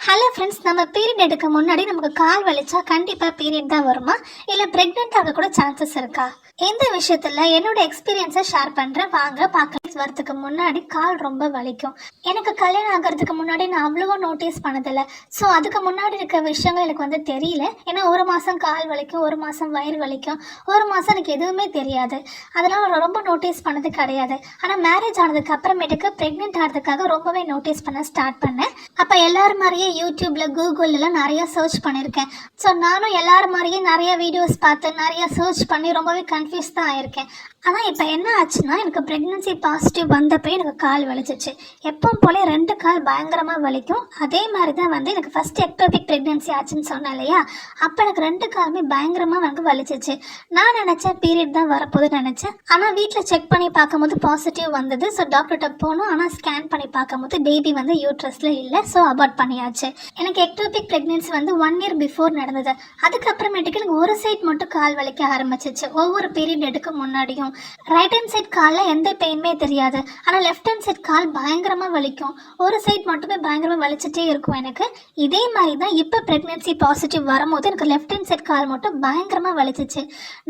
Hello friends நம்ம period எடுக்க முன்னாடி நமக்கு கால் வலிச்சா கண்டிப்பாக பீரியட் தான் வருமா? இல்லை ப்ரெக்னென்ட் ஆக கூட சான்சஸ் இருக்கா? இந்த விஷயத்தில் என்னோட எக்ஸ்பீரியன்ஸை ஷேர் பண்ணுறேன் வாங்க பார்க்க வரதுக்கு முன்னாடி கால் ரொம்ப வலிக்கும். எனக்கு கல்யாணம் ஆகிறதுக்கு முன்னாடி நான் அவ்வளோவா நோட்டீஸ் பண்ணதில்லை. ஸோ அதுக்கு முன்னாடி இருக்க விஷயங்கள் எனக்கு வந்து தெரியல. ஏன்னா ஒரு மாதம் கால் வலிக்கும் ஒரு மாதம் வயிறு வலிக்கும். ஒரு மாதம் எனக்கு எதுவுமே தெரியாது. அதனால் ரொம்ப நோட்டீஸ் பண்ணது கிடையாது. ஆனால் மேரேஜ் ஆனதுக்கு அப்புறமேட்டுக்கு ப்ரெக்னென்ட் ஆகிறதுக்காக ரொம்பவே நோட்டீஸ் பண்ண ஸ்டார்ட் பண்ணேன். அப்போ எல்லாரும் மாதிரியே யூடியூப்ல கூகுள்லாம் நிறைய சர்ச் பண்ணியிருக்கேன். ஸோ நானும் எல்லாரும் மாதிரியே நிறைய வீடியோஸ் பார்த்து நிறைய சர்ச் பண்ணி ரொம்பவே கன்ஃபியூஸ் தான் ஆயிருக்கேன். ஆனால் இப்போ என்ன ஆச்சுன்னா எனக்கு ப்ரெக்னன்சி பாசிட்டிவ் வந்தப்போ எனக்கு கால் வலிச்சிச்சு. எப்பவும் போல ரெண்டு கால் பயங்கரமாக வலிக்கும். அதே மாதிரி தான் வந்து எனக்கு ஃபஸ்ட் எக்டோபிக் ப்ரெக்னன்சி ஆச்சுன்னு சொன்னேன் இல்லையா? அப்போ எனக்கு ரெண்டு காலுமே பயங்கரமாக எனக்கு வலிச்சிச்சு. நான் நினச்சேன் பீரியட் தான் வரப்போது நினச்சேன். ஆனால் வீட்டில் செக் பண்ணி பார்க்கும்போது பாசிட்டிவ் வந்தது. ஸோ டாக்டர்கிட்ட போனோம். ஆனால் ஸ்கேன் பண்ணி பார்க்கும்போது பேபி வந்து யூட்ரஸில் இல்லை. ஸோ அபார்ட் பண்ணியாச்சு. எனக்கு எக்டோபிக் ப்ரெக்னன்சி வந்து ஒன் இயர் பிஃபோர் நடந்தது. அதுக்கப்புறமேட்டுக்கு எனக்கு ஒரு சைட் மட்டும் கால் வலிக்க ஆரம்பிச்சிச்சு. ஒவ்வொரு பீரியட் எடுக்க முன்னாடியும். ரைட் ஹேண்ட் சைட் காலில் எந்த பெயினுமே தெரியாது. ஆனால் லெஃப்ட் ஹேண்ட் சைட் கால் பயங்கரமாக வலிக்கும். ஒரு சைட் மட்டுமே பயங்கரமாக வலிச்சிட்டே இருக்கும் எனக்கு. இதே மாதிரி தான் இப்போ ப்ரெக்னென்சி பாசிட்டிவ் வரும்போது எனக்கு லெஃப்ட் ஹேண்ட் சைட் கால் மட்டும் பயங்கரமாக வலிச்சிச்சு.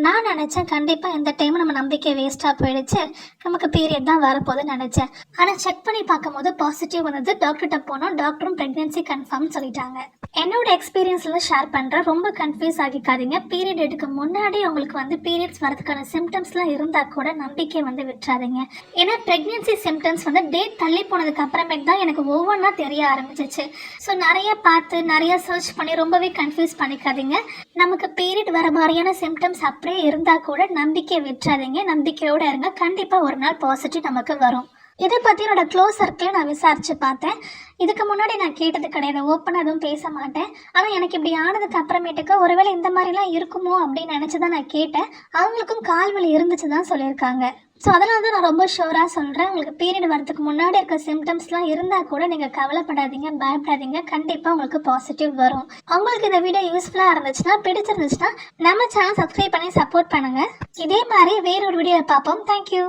நான் நினச்சேன் கண்டிப்பாக இந்த டைம் நம்ம நம்பிக்கை வேஸ்ட்டாக போயிடுச்சு. நமக்கு பீரியட் தான் வரப்போகுதுன்னு நினச்சேன். ஆனால் செக் பண்ணி பார்க்கும்போது பாசிட்டிவ் வந்தது டாக்டர்கிட்ட போனோம். டாக்டரும் ப்ரெக்னென்சி கன்ஃபார்ம் சொல்லிட்டாங்க. என்னோட எக்ஸ்பீரியன்ஸில் ஷேர் பண்ணுறேன் ரொம்ப கன்ஃபியூஸ் ஆகிக்காதீங்க. பீரியட் எடுக்க முன்னாடி உங்களுக்கு வந்து பீரியட்ஸ் வரதுக்கான சிம்டம்ஸ்லாம் இருந்தால் கூட நம்பிக்கை வந்து விட்டுறாதீங்க. ஏன்னா ப்ரெக்னென்சி சிம்டம்ஸ் வந்து டேட் தள்ளி போனதுக்கு அப்புறமேட்டு தான் எனக்கு ஒவ்வொன்றா தெரிய ஆரம்பிச்சிச்சு. ஸோ நிறைய பார்த்து நிறைய சர்ச் பண்ணி ரொம்பவே கன்ஃபியூஸ் பண்ணிக்காதீங்க. நமக்கு பீரியட் வர மாதிரியான சிம்டம்ஸ் அப்படியே இருந்தால் கூட நம்பிக்கை விட்டுறாதீங்க. நம்பிக்கையோடு இருங்க. கண்டிப்பாக ஒரு நாள் பாசிட்டிவ் நமக்கு வரும். இதை பற்றி என்னோட க்ளோஸ் சர்க்கிளில் நான் விசாரித்து பார்த்தேன். இதுக்கு முன்னாடி நான் கேட்டது கிடையாது. ஓப்பனாக எதுவும் பேச மாட்டேன். ஆனால் எனக்கு இப்படி ஆனதுக்கு அப்புறமேட்டுக்கு ஒருவேளை இந்த மாதிரிலாம் இருக்குமோ அப்படின்னு நினச்சி தான் நான் கேட்டேன். அவங்களுக்கும் கால் வலி இருந்துச்சு தான் சொல்லியிருக்காங்க. ஸோ அதனால தான் நான் ரொம்ப ஷோராக சொல்கிறேன் உங்களுக்கு பீரியட் வரதுக்கு முன்னாடி இருக்க சிம்டம்ஸ்லாம் இருந்தால் கூட நீங்கள் கவலைப்படாதீங்க பயப்படாதீங்க. கண்டிப்பாக உங்களுக்கு பாசிட்டிவ் வரும். உங்களுக்கு இந்த வீடியோ யூஸ்ஃபுல்லாக இருந்துச்சுன்னா பிடிச்சிருந்துச்சுன்னா நம்ம சேனல் சப்ஸ்கிரைப் பண்ணி சப்போர்ட் பண்ணுங்கள் இதே மாதிரி வேறொரு வீடியோவை பார்ப்போம். தேங்க்யூ